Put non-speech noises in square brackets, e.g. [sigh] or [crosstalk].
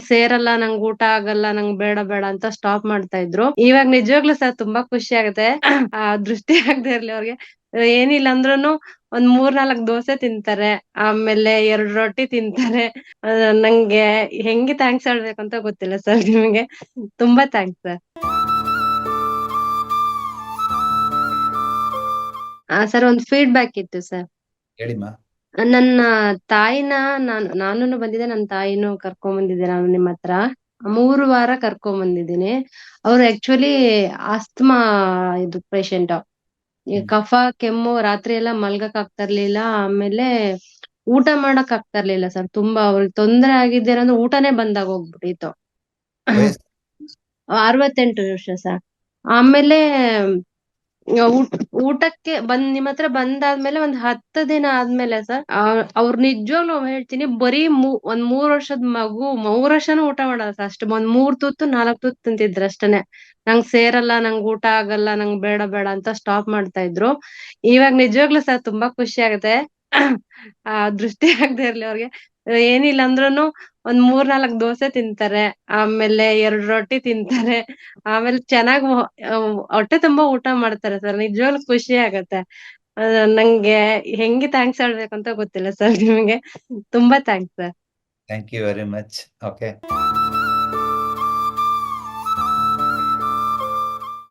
ನಂಗ್ ಸೇರಲ್ಲ ನಂಗ್ ಊಟ ಆಗಲ್ಲ ನಂಗ್ ಬೇಡ ಬೇಡ ಅಂತ ಸ್ಟಾಪ್ ಮಾಡ್ತಾ ಇದ್ರು. ಇವಾಗ ನಿಜವಾಗ್ಲೂ ಸರ್ ತುಂಬಾ ಖುಷಿ ಆಗುತ್ತೆ. [coughs] ಆ ದೃಷ್ಟಿ ಆಗದೆ ಇರ್ಲಿ ಅವ್ರಿಗೆ. ಏನಿಲ್ಲ ಅಂದ್ರೂನು ಒಂದ್ ಮೂರ್ ನಾಲ್ಕ್ ದೋಸೆ ತಿಂತಾರೆ ಆಮೇಲೆ ಎರಡ್ ರೊಟ್ಟಿ ತಿಂತಾರೆ. ನಂಗೆ ಹೆಂಗೆ ಥ್ಯಾಂಕ್ಸ್ ಹೇಳ್ಬೇಕಂತ ಗೊತ್ತಿಲ್ಲ ಸರ್ ನಿಮಗೆ. ತುಂಬಾ ಥ್ಯಾಂಕ್ಸ್ ಸರ್. ಸರ್ ಒಂದ್ ಫೀಡ್ಬ್ಯಾಕ್ ಇತ್ತು ಸರ್. ಹೇಳಿಮ್ಮ ನನ್ನ ತಾಯಿನ ನಾನು ನಾನುನು ಬಂದಿದ್ದೆ ನನ್ನ ತಾಯಿನೂ ಕರ್ಕೊಂಡ್ ಬಂದಿದ್ದೆ ನಾನು ನಿಮ್ ಹತ್ರ. ಮೂರು ವಾರ ಕರ್ಕೊಂಡ್ ಬಂದಿದ್ದೀನಿ. ಅವ್ರು ಆಕ್ಚುಲಿ ಆಸ್ತಮಾ ಇದು ಪೇಷಂಟ್ ಕಫ ಕೆಮ್ಮು ರಾತ್ರಿ ಎಲ್ಲ ಮಲ್ಗಕ್ ಆಗ್ತಾ ಇರ್ಲಿಲ್ಲ. ಆಮೇಲೆ ಊಟ ಮಾಡಕ್ ಆಗ್ತಾ ಇರ್ಲಿಲ್ಲ ಸರ್. ತುಂಬಾ ಅವ್ರಿಗೆ ತೊಂದ್ರೆ ಆಗಿದ್ದೆ ಅಂದ್ರೆ ಊಟನೇ ಬಂದಾಗ ಹೋಗ್ಬಿಟ್ಟಿತ್ತು. ಅರವತ್ತೆಂಟು ವರ್ಷ ಸರ್. ಆಮೇಲೆ ಊಟಕ್ಕೆ ಬಂದ್, ನಿಮ್ ಹತ್ರ ಬಂದಾದ್ಮೇಲೆ ಒಂದ್ ಹತ್ತು ದಿನ ಆದ್ಮೇಲೆ ಸರ್ ಅವ್ರ ನಿಜವಾಗ್ಲೂ ಹೇಳ್ತೀನಿ ಬರೀ ಮೂ, ಒಂದ್ ಮೂರ್ ವರ್ಷದ ಮಗು, ಮೂರ್ ವರ್ಷನೂ ಊಟ ಮಾಡಲ್ಲ ಸರ್ ಅಷ್ಟು. ಒಂದ್ ಮೂರ್ ತುತ್ತು, ನಾಲ್ಕ್ ತುತ್ತು ತಿಂತಿದ್ರು ಅಷ್ಟೇನೆ. ನಂಗ್ ಸೇರಲ್ಲ, ನಂಗ್ ಊಟ ಆಗಲ್ಲ, ನಂಗ್ ಬೇಡ ಬೇಡ ಅಂತ ಸ್ಟಾಪ್ ಮಾಡ್ತಾ ಇದ್ರು. ಇವಾಗ ನಿಜವಾಗ್ಲೂ ಸರ್ ತುಂಬಾ ಖುಷಿ ಆಗುತ್ತೆ. ಆ ದೃಷ್ಟಿ ಆಗದೆ ಇರ್ಲಿ ಅವ್ರಿಗೆ. ಏನಿಲ್ಲ ಅಂದ್ರೂನು ಒಂದ್ ಮೂರ್ ನಾಲ್ಕ್ ದೋಸೆ ತಿಂತಾರೆ, ಆಮೇಲೆ ಎರಡ್ ರೊಟ್ಟಿ ತಿಂತಾರೆ, ಆಮೇಲೆ ಚೆನ್ನಾಗ್ ಹೊಟ್ಟೆ ತುಂಬಾ ಊಟ ಮಾಡ್ತಾರೆ ಸರ್, ನಿಜವಾಗ್ಲೂ ಖುಷಿ ಆಗತ್ತೆ. ನಂಗೆ ಹೆಂಗೆ ಥ್ಯಾಂಕ್ಸ್ ಅಂತ ಗೊತ್ತಿಲ್ಲ ಸರ್ ನಿಮಗೆ. ತುಂಬಾ thanks sir. Thank you very much okay